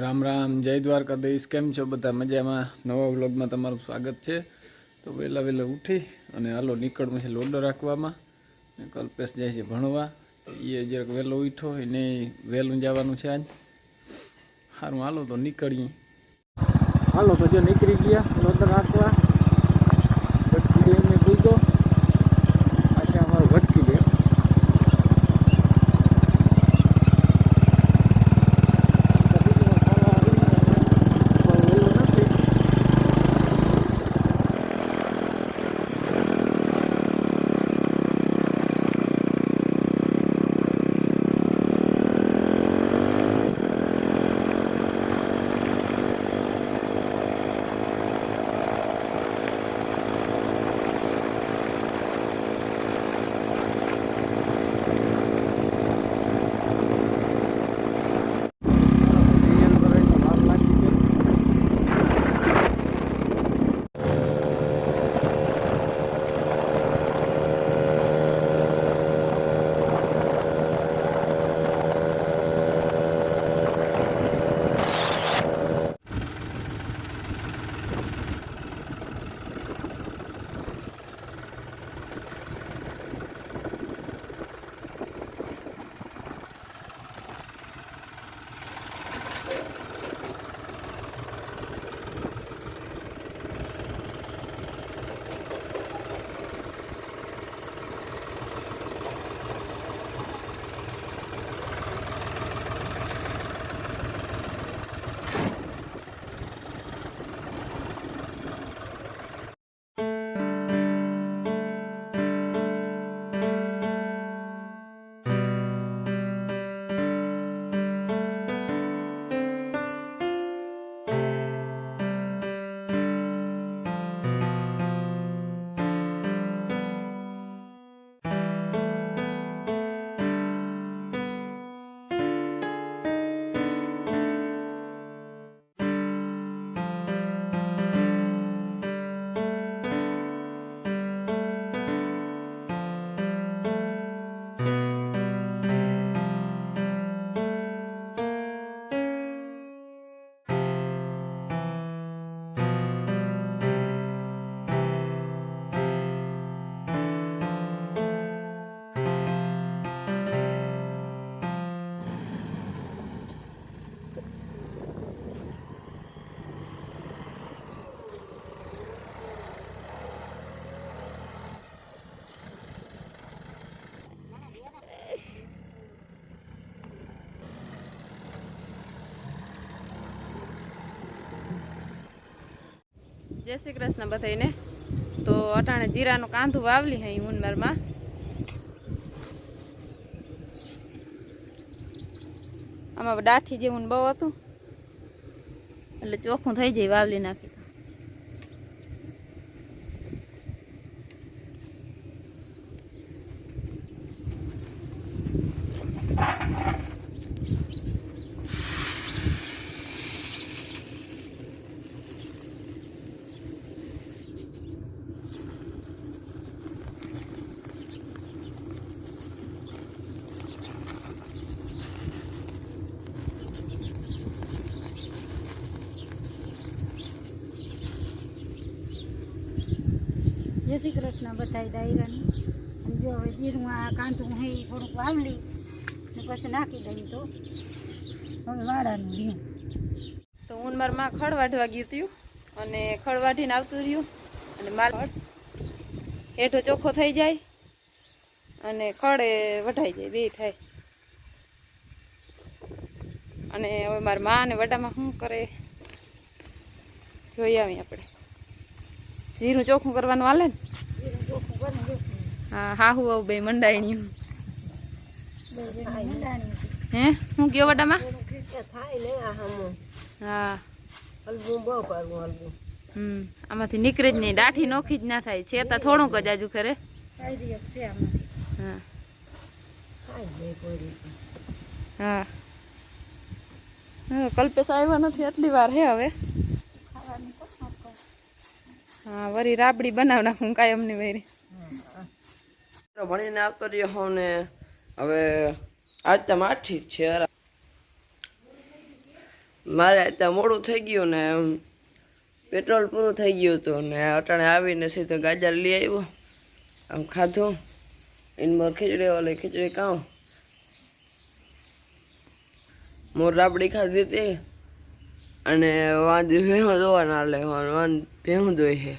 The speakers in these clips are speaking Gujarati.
રામ રામ, જય દ્વારકાધીશ. કેમ છો બધા? મજામાં? નવા વ્લોગમાં તમારું સ્વાગત છે. તો વહેલા વહેલા ઉઠી અને હાલો નીકળવું છે લોડો રાખવામાં. કલ્પેશ જાય છે ભણવા. એ જરાક વહેલો ઉઠો એને વહેલું જવાનું છે આજ. સારું હાલો તો નીકળીએ. હાલો તો જો નીકળી ગયા લોડો રાખવા. જય શ્રી કૃષ્ણ બધાને તો અટાણે જીરાનું કાંધું વાવલી હે ઉનમરમાં. આમાં ડાઠી જેવું બહુ હતું. એટલે ચોખ્ખું થઈ જાય વાવલી નાખી. જય શ્રી કૃષ્ણ બધાય ડાયરાને. અને જો હવે જીરું આ કાંધું હે થોડુંક વાવલી, ને પછી નાખી દઈ તો હવે વાળાનું રહ્યું તો ઉંદરમાં ખડ વાઢવા ગયું હતું અને ખડ વાઢીને આવતું રહ્યું, અને માલ હેઠો ચોખ્ખો થઈ જાય, અને ખડે વઢાઈ જાય, બે થાય. અને હવે મારા મા અને વડામાં શું કરે, જોઈ આવી આપણે. જીરું ચોખ્ખું કરવાનું હાલે ને? હા હાહુ આવું બે મંડાયણી હે? હું ગયો વડામાં? હા. હમ આમાંથી નીકળે જ નહીં. દાઠી નોખી જ ના થાય. છે તો થોડુંક જ આજુ કરે આમાંથી હા. હા. કલ્પેશ આવ્યો નથી એટલી વાર હે હવે. હા, વરી રાબડી બનાવ નાખું કાયમની વરી. ભણીને આવતો રહ્યો હું ને હવે આજ તમે આઠી જ છે મારે અત્યારે મોડું થઈ ગયું ને પેટ્રોલ પૂરું થઈ ગયું હતું ને, અટાણે આવીને સીધો ગાજર લઈ આવ્યો, આમ ખાધું. ઇનમોર ખીચડી ઓલી ખીચડી ખાઉં. મોર રાબડી ખાધી હતી. અને વાંધ ભેહું ધોવા ના લે વાંધ ભેહું ધોઈ છે.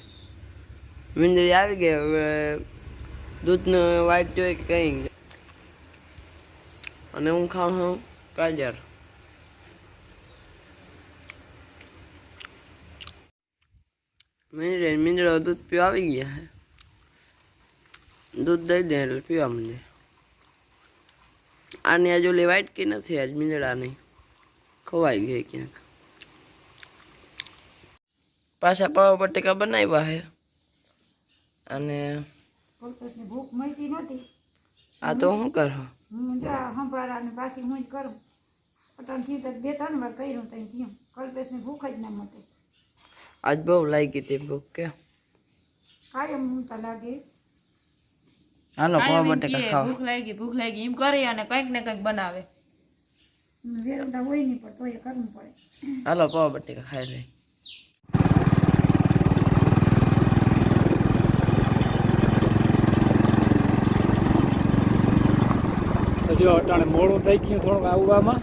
મીંદડી આવી ગઈ, હવે દૂધનું વાઈટ જોઈ કે કંઈ અને હું ખાઉં છું ગાજર. મીંદડે મીંદડો દૂધ પીવા આવી ગયા છે. દૂધ દઈ દે એટલે પીવા મને આની આજુ ઓલી વાઇટ કી નથી, આજ મીંદડાની. ખવાઈ ગઈ ક્યાંક. પાછા પાવા બટેકા બનાવ્યા છે અને કલ્પેશને ભૂખ મળતી નહોતી. આ તો શું કરો? હું સંભાળા અને પાછી હું જ કરું. થયું તો બે ત્રણ વાર કર્યું ત્યાં થયું. કલ્પેશની ભૂખ જ ના મતે આજ બહુ લાગી હતી ભૂખ કે. કાયમ હું તો લાગે. હાલો પાવ બટેકા ભૂખ લાગી ભૂખ લાગી. એમ કરે અને કંઈક ને કંઈક બનાવે. વેરવતા હોય નહીં પણ તોય કરવું પડે. હાલો પાવ બટેકા ખાઈ લઈ જો અટાણે મોડું થઈ ગયું થોડુંક આવવામાં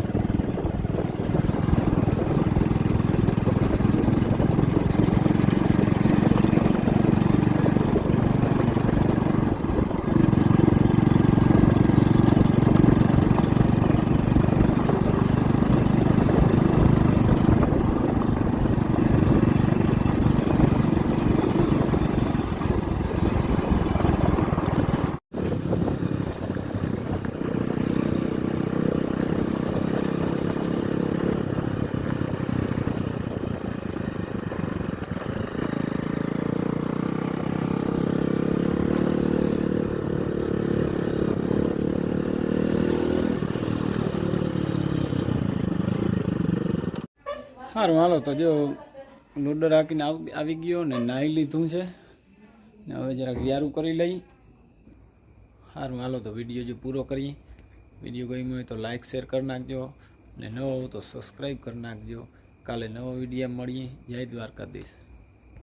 સારું હાલો, તો જો, લોડર રાખીને આવ- ગયો ને નાહી લીધું છે. ને હવે જરાક વ્યારું કરી લઈ. સારું હાલો, તો વીડિયો જો પૂરો કરીએ. વીડિયો ગમ્યો હોય તો લાઇક શેર કરી નાખજો. ને નવો તો સબસ્ક્રાઈબ કરી નાખજો. કાલે નવો વીડિયો મળીએ. જય દ્વારકાધીશ.